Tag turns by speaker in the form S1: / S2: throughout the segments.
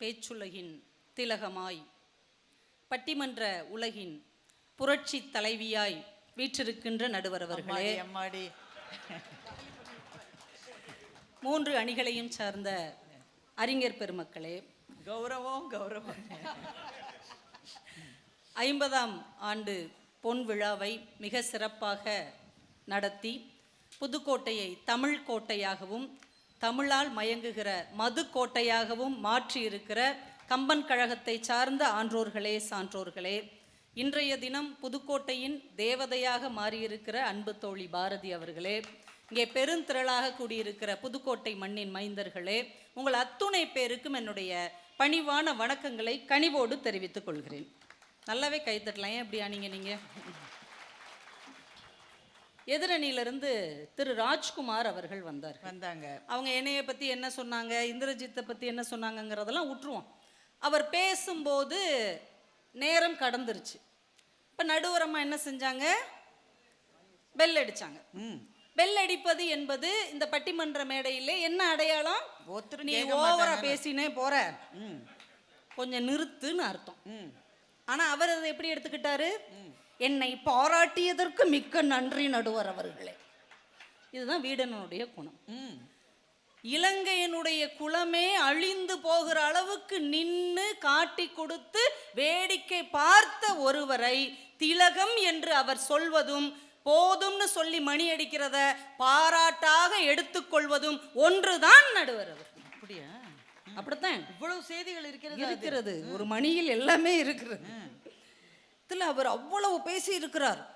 S1: பேச்சுலகின் திலகமாய். பட்டிமன்ற உலகின் புரட்சி தலைவியாய் வீற்றிருக்கின்ற நடுவர் அவர்களே
S2: அம்மாடி, அம்மாடி.
S1: மூன்று அணிகளையும் சார்ந்த அறிஞர் பெருமக்களே.
S2: கௌரவம் கௌரவம்.
S1: ஐம்பதாம் ஆண்டு பொன் விழாவை மிக சிறப்பாக நடத்தி புதுக்கோட்டையை தமிழ் கோட்டையாகவும் தமிழால் மயங்குகிற மது கோட்டையாகவும் மாற்றியிருக்கிற கம்பன் கழகத்தை சார்ந்த ஆன்றோர்களே சான்றோர்களே. இன்றைய தினம் புதுக்கோட்டையின் தேவதையாக மாறியிருக்கிற அன்பு தோழி பாரதி அவர்களே இங்கே பெருந்திரளாக கூடியிருக்கிற புதுக்கோட்டை மண்ணின் மைந்தர்களே உங்கள் அத்துணை பேருக்கும் என்னுடைய பணிவான வணக்கங்களை கனிவோடு தெரிவித்துக் கொள்கிறேன். நல்லாவே கைத்தட்டலாம் ஏன் அப்படியா நீங்கள் நீங்கள் எதிரணியிலிருந்து திரு ராஜ்குமார் அவர்கள் வந்தார்
S2: வந்தாங்க.
S1: அவங்க என்னைய பத்தி என்ன சொன்னாங்க இந்திரஜித்தை பத்தி என்ன சொன்னாங்கங்கிறதெல்லாம் விட்டுருவோம் அவர் பேசும்போது நேரம் கடந்துருச்சு. இப்ப நடுவரமா என்ன செஞ்சாங்க? பெல் அடிச்சாங்க.
S2: ம்.
S1: பெல் அடிப்பது என்பது இந்த பட்டிமன்ற மேடையிலே என்ன அடையாளம்?
S2: ஒருத்தரும்
S1: நீ ஓவரா. பேசினே போற.
S2: ம்.
S1: கொஞ்சம் நிறுத்துன்னு அர்த்தம்.
S2: ம்.
S1: ஆனா அவர் அதை எப்படி எடுத்துக்கிட்டாரு? என்னை பாராட்டியதற்கு மிக்க நன்றி நடுவர் அவர்களே. இதுதான் வீடனுடைய குணம். இலங்கையினுடைய குலமே அழிந்து போகிற அளவுக்கு நின்னு காட்டி கொடுத்து வேடிக்கை பார்த்த ஒருவரை திலகம் என்று அவர் சொல்வதும் போதும்னு சொல்லி மணி அடிக்கிறத பாராட்டாக எடுத்துக்கொள்வதும் ஒன்றுதான் நடுவர் அவர்.
S2: அப்படியா?
S1: அப்படித்தான்.
S2: இவ்வளவு செய்திகள் இருக்கிறது
S1: இருக்கிறது. ஒரு மணியில் எல்லாமே இருக்கிறது. இதுல அவர் அவ்வளவு பேசி இருக்கிறார்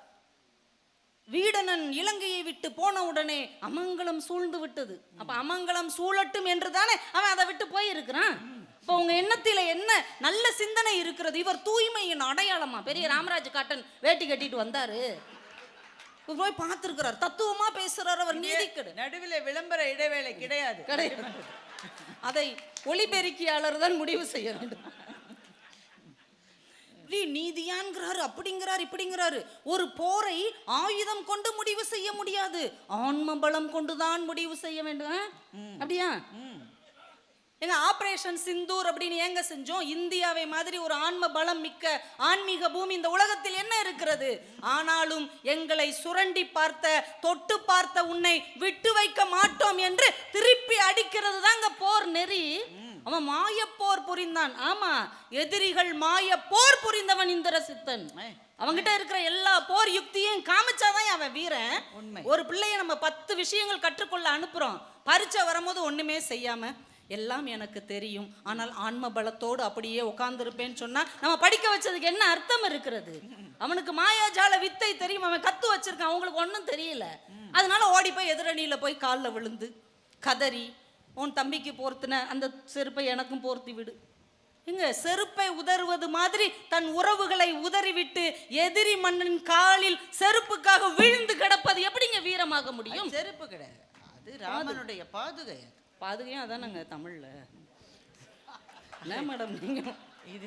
S1: வீடனன் இலங்கையை விட்டு போன உடனே அமங்கலம் சூழ்ந்து விட்டது. அப்ப அமங்கலம் சூழட்டும் என்று தானே அவன் அதை விட்டு போயிருக்கிறான்? இப்போ உங்க எண்ணத்தில என்ன நல்ல சிந்தனை இருக்கிறது? இவர் தூய்மையின் அடையாளமா? பெரிய ராமராஜ் காட்டன் வேட்டி கட்டிட்டு வந்தாரு. போய் பார்த்திருக்கிறார். தத்துவமா பேசுறார் அவர் நீதிக்கடு.
S2: நடுவில் விளம்பர இடைவேளை கிடையாது.
S1: கிடையாது. அதை ஒளிபெருக்கியாளர் தான் முடிவு செய்ய வேண்டும். இப்படி நீதியான்கிறாரு அப்படிங்கிறாரு இப்படிங்கிறாரு. ஒரு போரை ஆயுதம் கொண்டு முடிவு செய்ய முடியாது. ஆன்ம பலம் கொண்டுதான் முடிவு செய்ய வேண்டும்? அப்படியா? எங்க ஆபரேஷன் சிந்தூர் அப்படின்னு ஏங்க செஞ்சோம்? இந்தியாவை மாதிரி ஒரு ஆன்ம பலம் மிக்க ஆன்மீக பூமி இந்த உலகத்தில் என்ன இருக்கிறது? ஆனாலும் எங்களை சுரண்டி பார்த்த தொட்டு பார்த்த உன்னை விட்டு வைக்க மாட்டோம் என்று திருப்பி அடிக்கிறது தாங்க போர் நெறி. அவன் மாயப்போர் புரிந்தான். ஆமா எதிரிகள் மாயப்போர் புரிந்தவன் இந்திரசித்தன். அவங்கிட்ட இருக்கிற எல்லா போர் யுக்தியும் காமிச்சாதான் அவன் வீரன்.
S2: உண்மை.
S1: ஒரு பிள்ளைய நம்ம பத்து விஷயங்கள் கற்றுக்கொள்ள அனுப்புறோம். பரீட்சை வரும்போது ஒண்ணுமே செய்யாம எல்லாம் எனக்கு தெரியும். ஆனால் ஆன்ம பலத்தோடு அப்படியே உட்கார்ந்துருப்பேன்னு சொன்னா நம்ம படிக்க வச்சதுக்கு என்ன அர்த்தம் இருக்கிறது? அவனுக்கு மாயாஜால வித்தை தெரியும். அவன் கத்து வச்சிருக்கான். அவங்களுக்கு ஒன்றும் தெரியல. அதனால ஓடி போய் எதிரணியில போய் காலில் விழுந்து கதறி உன் தம்பிக்கு போர்த்தின அந்த செருப்பை எனக்கும் போர்த்தி விடு. எங்க செருப்பை உதறுவது மாதிரி தன் உறவுகளை உதறிவிட்டு எதிரி மன்னன் காலில் செருப்புக்காக விழுந்து கிடப்பது எப்படிங்க வீரமாக முடியும்?
S2: செருப்பு கிடையாது. அது ராமனுடைய பாதுகை.
S1: பாதுகையும் அதானங்க தமிழ்ல. என்ன மேடம் நீங்க?
S2: இது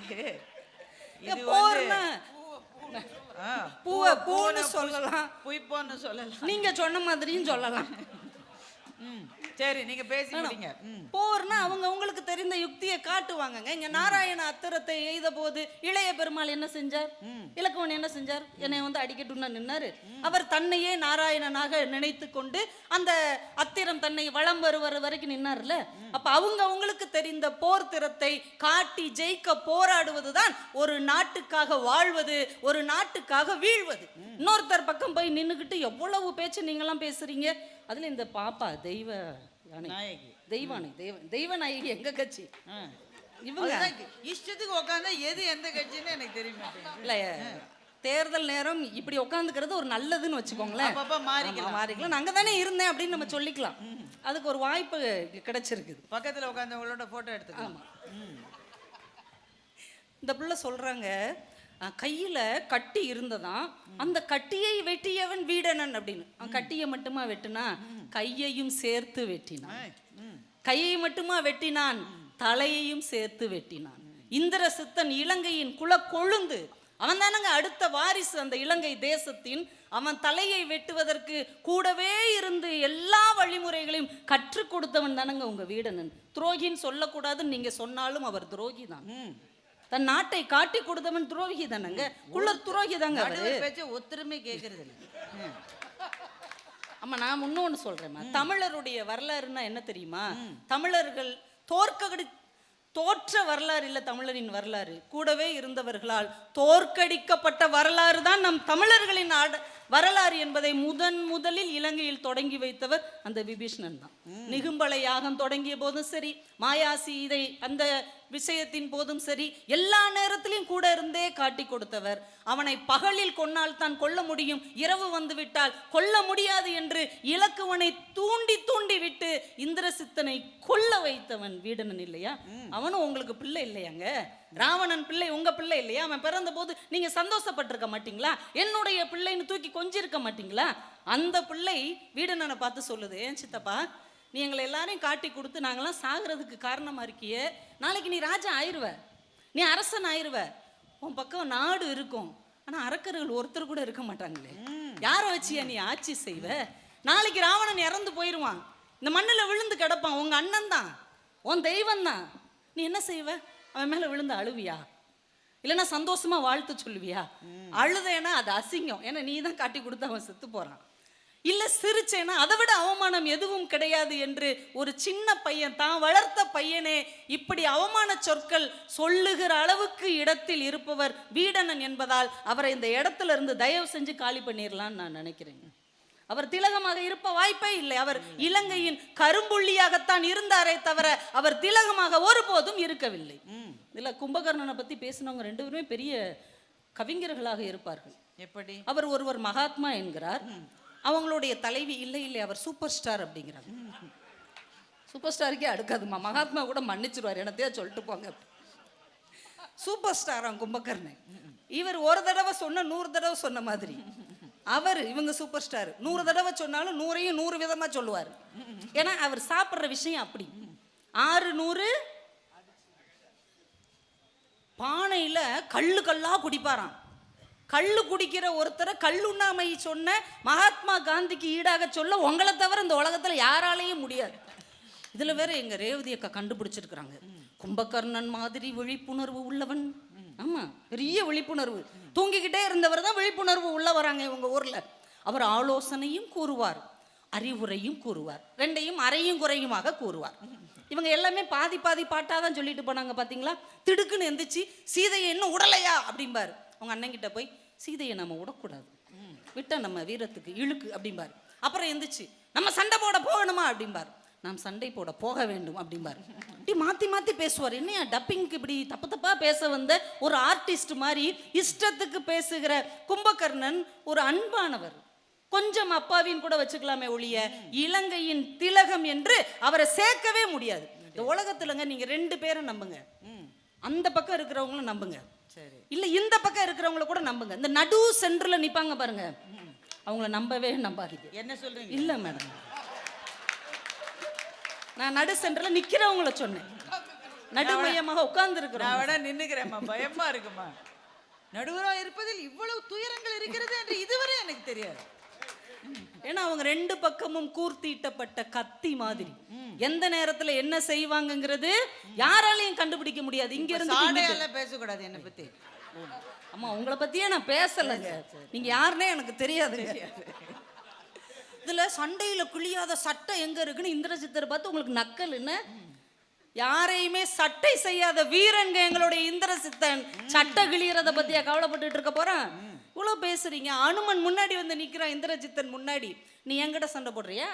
S1: பூவை பூன்னு சொல்லலாம்.
S2: புய்ப்போன்னு சொல்லலாம்.
S1: நீங்க சொன்ன மாதிரியும் சொல்லலாம்.
S2: சரி நீங்க பேசி முடிங்க. ம்.
S1: போர்னா அவங்க அவங்களுக்கு தெரிந்த யுக்தியை காட்டுவாங்கங்க. இங்க நாராயண அத்திரத்தை எய்த போது இளைய பெருமாள் என்ன செஞ்சார்? இலக்குவன் என்ன செஞ்சார்? என்னை வந்து அடிக்கட்டும்னு நின்னாரு. அவர் தன்னையே நாராயணனாக நினைத்து கொண்டு அந்த அத்திரம் தன்னை வளம் வருவர் வரைக்கும் நின்னார்ல அப்ப அவங்க அவங்களுக்கு தெரிந்த போர் திறத்தை காட்டி ஜெயிக்க போராடுவதுதான் ஒரு நாட்டுக்காக வாழ்வது ஒரு நாட்டுக்காக வீழ்வது. இன்னொருத்தர் பக்கம் போய் நின்னுக்கிட்டு எவ்வளவு பேச்சு நீங்களாம் பேசுறீங்க? அதுல இந்த பாப்பா தெய்வ
S2: நாயகி.
S1: தெய்வானை தெய்வ தெய்வநாயகி எங்க கட்சி?
S2: ஆ.
S1: இவங்க.
S2: இஷ்டத்துக்கு உட்காந்தா எது எந்த கட்சின்னு எனக்கு தெரிய மாட்டேங்குது.
S1: இல்ல தேர்தல் நேரம் இப்படி உட்காந்துக்கிறது ஒரு நல்லதுன்னு வச்சுக்கோங்களேன்.
S2: மாறிக்கலாம்.
S1: மாறிக்கலாம். நான் அங்கதானே இருந்தேன் அப்படின்னு நம்ம சொல்லிக்கலாம். அதுக்கு ஒரு வாய்ப்பு கிடைச்சிருக்குது.
S2: பக்கத்துல உட்காந்தவங்களோட போட்டோ எடுத்துக்கலாம். ம்.
S1: இந்த பிள்ளை சொல்றாங்க அஹ், கையில கட்டி இருந்ததாம் அந்த கட்டியை வெட்டியவன் வீடனன் அப்படின்னு. அவன் கட்டியை மட்டுமா வெட்டினா? கையையும் சேர்த்து வெட்டினான். கையை மட்டுமா வெட்டினான்? தலையையும் சேர்த்து வெட்டினான். இந்திர சித்தன் இலங்கையின் குல கொழுந்து. அவன் தானங்க அடுத்த வாரிசு அந்த இலங்கை தேசத்தின். அவன் தலையை வெட்டுவதற்கு கூடவே இருந்து எல்லா வழிமுறைகளையும் கற்றுக் கொடுத்தவன் தானங்க உங்க வீடனன். துரோகின்னு சொல்லக்கூடாதுன்னு நீங்க சொன்னாலும் அவர் துரோகி தான். தன் நாட்டை காட்டி கொடுத்தவன் துரோகி தானங்க குள்ள துரோகி தாங்க
S2: பேச்ச ஒத்துருமே கேட்கறது இல்லை ம்.
S1: அம்மா நான் முன்னொன்னு சொல்றேம்மா. தமிழருடைய வரலாறுன்னா என்ன தெரியுமா? தமிழர்கள் தோற்கடி தோற்ற வரலாறு இல்ல தமிழரின் வரலாறு. கூடவே இருந்தவர்களால் தோற்கடிக்கப்பட்ட வரலாறு தான் நம் தமிழர்களின் ஆட வரலாறு என்பதை முதன் முதலில் இலங்கையில் தொடங்கி வைத்தவர் அந்த விபீஷ்ணன் தான். நிகும்பலை யாகம் தொடங்கிய போதும் சரி மாயாசி இதை அந்த விஷயத்தின் போதும் சரி எல்லா நேரத்திலையும் கூட இருந்தே காட்டி கொடுத்தவர். அவனை பகலில் கொன்னால் தான் கொல்ல முடியும் இரவு வந்து விட்டால் கொல்ல முடியாது என்று இலக்குவனை தூண்டி தூண்டி விட்டு இந்திரசித்தனை கொல்ல வைத்தவன் வீடனன் இல்லையா? அவனும் உங்களுக்கு பிள்ளை இல்லையாங்க? ராவணன் பிள்ளை உங்க பிள்ளை இல்லையா? அவன் பிறந்த போது நீங்க சந்தோஷப்பட்டிருக்க மாட்டீங்களா? என்னுடைய பிள்ளைன்னு தூக்கி கொஞ்சிருக்க மாட்டீங்களா? அந்த பிள்ளை வீடனனை பார்த்து சொல்லுது ஏன் சித்தப்பா நீ எங்களை எல்லாரையும் காட்டி கொடுத்து நாங்கெல்லாம் சாகிறதுக்கு காரணமா இருக்கியே. நாளைக்கு நீ ராஜா ஆயிருவ. நீ அரசன் ஆயிருவ. உன் பக்கம் நாடு இருக்கும். ஆனா அரக்கர்கள் ஒருத்தர் கூட இருக்க மாட்டாங்களே. யாரை வச்சியா நீ ஆட்சி செய்வ? நாளைக்கு ராவணன் இறந்து போயிருவான். இந்த மண்ணுல விழுந்து கிடப்பான். உங்க அண்ணன் தான். உன் தெய்வம் தான். நீ என்ன செய்வ? அவன் மேல விழுந்து அழுவியா? இல்லைன்னா சந்தோஷமா வாழ்த்து சொல்லுவியா? அழுதேன்னா அது அசிங்கம். ஏன்னா நீ தான் காட்டி கொடுத்து அவன் செத்து போறான். இல்ல சிரிச்சேன்னா அதை விட அவமானம் எதுவும் கிடையாது என்று ஒரு சின்ன பையன் தான் வளர்த்த பையனே இப்படி அவமான சொற்கள் சொல்லுகிற அளவுக்கு இடத்தில் இருப்பவர் வீடனன் என்பதால் அவரை இந்த இடத்துல இருந்து தயவு செஞ்சு காலி பண்ணிடலாம்னு நான் நினைக்கிறேன் அவர் திலகமாக இருப்ப வாய்ப்பே இல்லை. அவர் இலங்கையின் கரும்புள்ளியாகத்தான் இருந்தாரே தவிர அவர் திலகமாக ஒருபோதும் இருக்கவில்லை. இதுல கும்பகர்ணனை பத்தி பேசினவங்க ரெண்டு பேருமே பெரிய கவிஞர்களாக இருப்பார்கள்.
S2: எப்படி?
S1: அவர் ஒருவர் மகாத்மா என்கிறார். அவங்களுடைய தலைவி இல்லை இல்லை அவர் சூப்பர் ஸ்டார் அப்படிங்கிறார் சூப்பர் ஸ்டாருக்கே அடுக்காதுமா மகாத்மா கூட மன்னிச்சிருவார். என்னத்தையா சொல்லிட்டு போங்க. சூப்பர் ஸ்டாராம் கும்பகர்ணன். இவர் ஒரு தடவை சொன்ன நூறு தடவை சொன்ன மாதிரி. அவர் இவங்க சூப்பர் ஸ்டார் நூறு தடவை சொன்னாலும் நூறையும் நூறு விதமா சொல்லுவார். ஏன்னா அவர் சாப்பிட்ற விஷயம் அப்படி. ஆறு நூறு. பானையில கல்லு கல்லா குடிப்பாராம். கல் குடிக்கிற ஒருத்தரை கல்லுண்ணாமை சொன்ன மகாத்மா காந்திக்கு ஈடாக சொல்ல உங்களை தவிர இந்த உலகத்தில் யாராலையும் முடியாது. இதில் வேற எங்கள் ரேவதி அக்கா கண்டுபிடிச்சிருக்கிறாங்க. கும்பகர்ணன் மாதிரி விழிப்புணர்வு உள்ளவன். ஆமா பெரிய விழிப்புணர்வு. தூங்கிக்கிட்டே இருந்தவர் தான் விழிப்புணர்வு உள்ள வராங்க இவங்க ஊரில். அவர் ஆலோசனையும் கூறுவார் அறிவுரையும் கூறுவார். ரெண்டையும் அறையும் குறையுமாக கூறுவார். இவங்க எல்லாமே பாதி பாதி பாட்டாக தான் சொல்லிட்டு போனாங்க பார்த்தீங்களா திடுக்குன்னு எந்திரிச்சு சீதையை இன்னும் உடலையா? அப்படிம்பார். அவங்க அண்ணங்கிட்ட போய் சீதையை நம்ம விடக்கூடாது. விட்டா நம்ம வீரத்துக்கு இழுக்கு அப்படிம்பார். அப்புறம் எந்திரிச்சு நம்ம சண்டை போட போகணுமா? அப்படிம்பார். நாம் சண்டை போட போக வேண்டும் அப்படிம்பார். இப்படி மாற்றி மாற்றி பேசுவார். என்னையா டப்பிங்க்கு இப்படி தப்பு தப்பாக பேச வந்த ஒரு ஆர்டிஸ்ட் மாதிரி இஷ்டத்துக்கு பேசுகிற கும்பகர்ணன் ஒரு அன்பானவர். கொஞ்சம் அப்பாவின்னு கூட வச்சுக்கலாமே ஒழிய இலங்கையின் திலகம் என்று அவரை சேர்க்கவே முடியாது. இந்த உலகத்துலங்க நீங்க ரெண்டு பேரை நம்புங்க. அந்த பக்கம் இருக்கிறவங்களும் நம்புங்க. இல்ல இந்த பக்கம் இருக்கிறவங்கள கூட நம்புங்க. இந்த நடு சென்டர்ல நிப்பாங்க பாருங்க. அவங்கள நம்பவே நம்பாதீங்க.
S2: என்ன சொல்றீங்க?
S1: இல்ல மேடம். நான் நடு சென்டர்ல நிக்கிறவங்கள சொன்னேன். நடுமையமாக உட்கார்ந்து இருக்கிறோம்
S2: நான் வேணா நின்னுக்கிறேம்மா. பயமா இருக்குமா நடுவரா இருப்பதில் இவ்வளவு துயரங்கள் இருக்கிறது என்று இதுவரை எனக்கு தெரியாது.
S1: ஏன்னா அவங்க ரெண்டு பக்கமும் கூர்த்தீட்டப்பட்ட கத்தி மாதிரி. எந்த நேரத்துல என்ன செய்வாங்கங்கிறது யாராலையும் கண்டுபிடிக்க முடியாது. இங்க இருந்து
S2: பேசக்கூடாது என்னை பத்தி.
S1: அம்மா உங்களை பத்தியே நான் பேசலைங்க. நீங்க யாருன்னே எனக்கு தெரியாதுங்க. இதுல சண்டையில கிழியாத சட்டை எங்க இருக்குன்னு இந்திரசித்தர் பார்த்து உங்களுக்கு நக்கல் என்ன? யாரையுமே சட்டை செய்யாத வீரன்க எங்களுடைய இந்திரசித்தன் சட்டை கிழியறத பத்தியா கவலைப்பட்டுட்டு இருக்க போறான்? இவ்வளோ பேசுறீங்க. அனுமன் முன்னாடி வந்து நிற்கிறான் இந்திரஜித்தன் முன்னாடி. நீ என்கிட்ட சண்டை போடுறியா?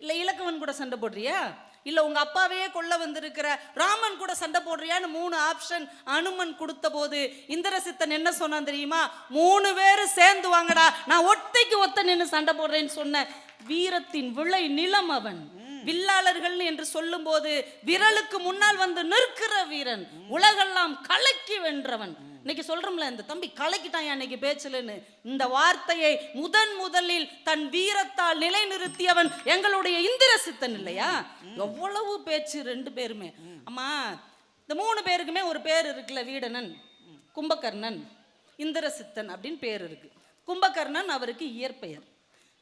S1: இல்லை இலக்கவன் கூட சண்டை போடுறியா? இல்லை உங்கள் அப்பாவையே கொல்ல வந்திருக்கிற ராமன் கூட சண்டை போடுறியான்னு மூணு ஆப்ஷன் அனுமன் கொடுத்த போது இந்திரசித்தன் என்ன சொன்னான் தெரியுமா? மூணு பேரும் சேர்ந்து வாங்கடா நான் ஒத்தைக்கு ஒத்த நின்று சண்டை போடுறேன்னு சொன்ன வீரத்தின் விளை நிலம் அவன். வில்லாளர்கள் என்று சொல்லும்போது விரலுக்கு முன்னால் வந்து நிற்கிற வீரன். உலகெல்லாம் கலக்கி வென்றவன். இன்னைக்கு சொல்றோம்ல இந்த தம்பி கலக்கிட்டான் அன்னைக்கு பேச்சுலன்னு? இந்த வார்த்தையை முதன் முதலில் தன் வீரத்தால் நிலைநிறுத்தியவன் எங்களுடைய இந்திர சித்தன் இல்லையா? எவ்வளவு பேச்சு ரெண்டு பேருமே. அம்மா இந்த மூணு பேருக்குமே ஒரு பேர் இருக்குல்ல வீடனன் கும்பகர்ணன் இந்திரசித்தன் அப்படின்னு பேர் இருக்கு. கும்பகர்ணன் அவருக்கு இயற்பெயர்.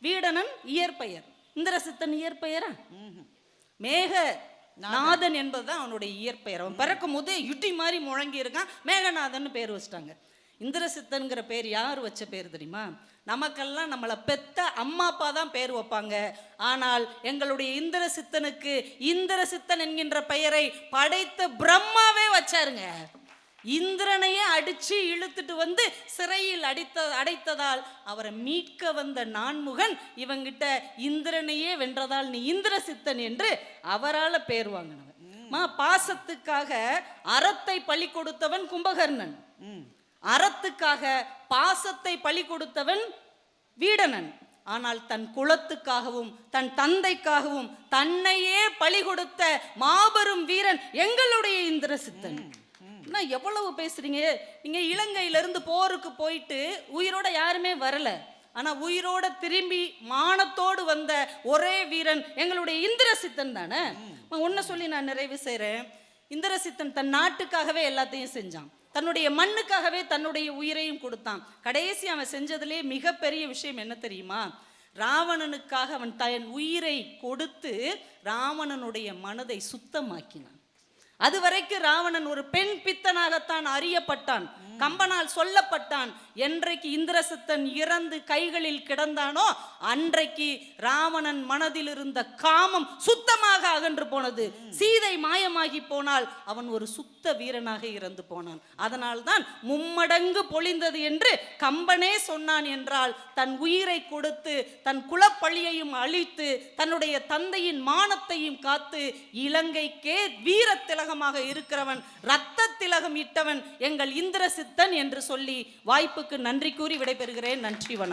S1: வீடனன் இயற்பெயர். இந்திரசித்தன் இயற்பெயரா? மேக நாதன். என்பதுதான் அவனுடைய இயற்பெயர். அவன் பிறக்கும் போதே இடி மாதிரி முழங்கி இருக்கான். மேகநாதன் பேர் வச்சிட்டாங்க. இந்திரசித்தன்கிற பேர் யார் வச்ச பேர் தெரியுமா? நமக்கெல்லாம் நம்மளை பெத்த அம்மா அப்பா தான் பேர் வைப்பாங்க. ஆனால் எங்களுடைய இந்திரசித்தனுக்கு இந்திரசித்தன் என்கின்ற பெயரை படைத்த பிரம்மாவே வச்சாருங்க. இந்திரனையே அடிச்சு இழுத்துட்டு வந்து சிறையில் அடித்த அடைத்ததால் அவரை மீட்க வந்த நான்முகன் இவங்கிட்ட இந்திரனையே வென்றதால் நீ இந்திரசித்தன் என்று அவரால் பேர் வாங்கினவன். மா. பாசத்துக்காக அறத்தை பழி கொடுத்தவன் கும்பகர்ணன். அறத்துக்காக பாசத்தை பழி கொடுத்தவன் வீடனன். ஆனால் தன் குலத்துக்காகவும் தன் தந்தைக்காகவும் தன்னையே பழி கொடுத்த மாபெரும் வீரன் எங்களுடைய இந்திரசித்தன். என்ன எவ்வளவு பேசுறீங்க? நீங்க இலங்கையில இருந்து போருக்கு போயிட்டு உயிரோட யாருமே வரல. ஆனா உயிரோட திரும்பி மானத்தோடு வந்த ஒரே வீரன் எங்களுடைய இந்திரசித்தன் தானே? ஒன்ன சொல்லி நான் நிறைவு செய்றேன். இந்திரசித்தன் தன் நாட்டுக்காகவே எல்லாத்தையும் செஞ்சான். தன்னுடைய மண்ணுக்காகவே தன்னுடைய உயிரையும் கொடுத்தான். கடைசி அவன் செஞ்சதிலே மிகப்பெரிய விஷயம் என்ன தெரியுமா? ராவணனுக்காக அவன் தன் உயிரை கொடுத்து ராவணனுடைய மனதை சுத்தமாக்கினான். அதுவரைக்கும் ராவணன் ஒரு பெண் பித்தனாகத்தான் அறியப்பட்டான். கம்பனால் சொல்லப்பட்டான் என்றைக்கு இந்திரசித்தன் இறந்து கைகளில் கிடந்தானோ அன்றைக்கு ராவணன் மனதில் இருந்த காமம் சுத்தமாக அகன்று போனது. சீதை மாயமாகி போனால் அவன் ஒரு சுத்த வீரனாக இறந்து போனான். அதனால்தான் மும்மடங்கு பொழிந்தது என்று கம்பனே சொன்னான் என்றால் தன் உயிரை கொடுத்து தன் குலப்பழியையும் அழித்து தன்னுடைய தந்தையின் மானத்தையும் காத்து இலங்கைக்கே வீர திலகமாக இருக்கிறவன் இரத்த திலகம் இட்டவன் எங்கள் இந்திர சித்தன் என்று சொல்லி வாய்ப்புக்கு நன்றி கூறி விடைபெறுகிறேன். நன்றி வணக்கம்.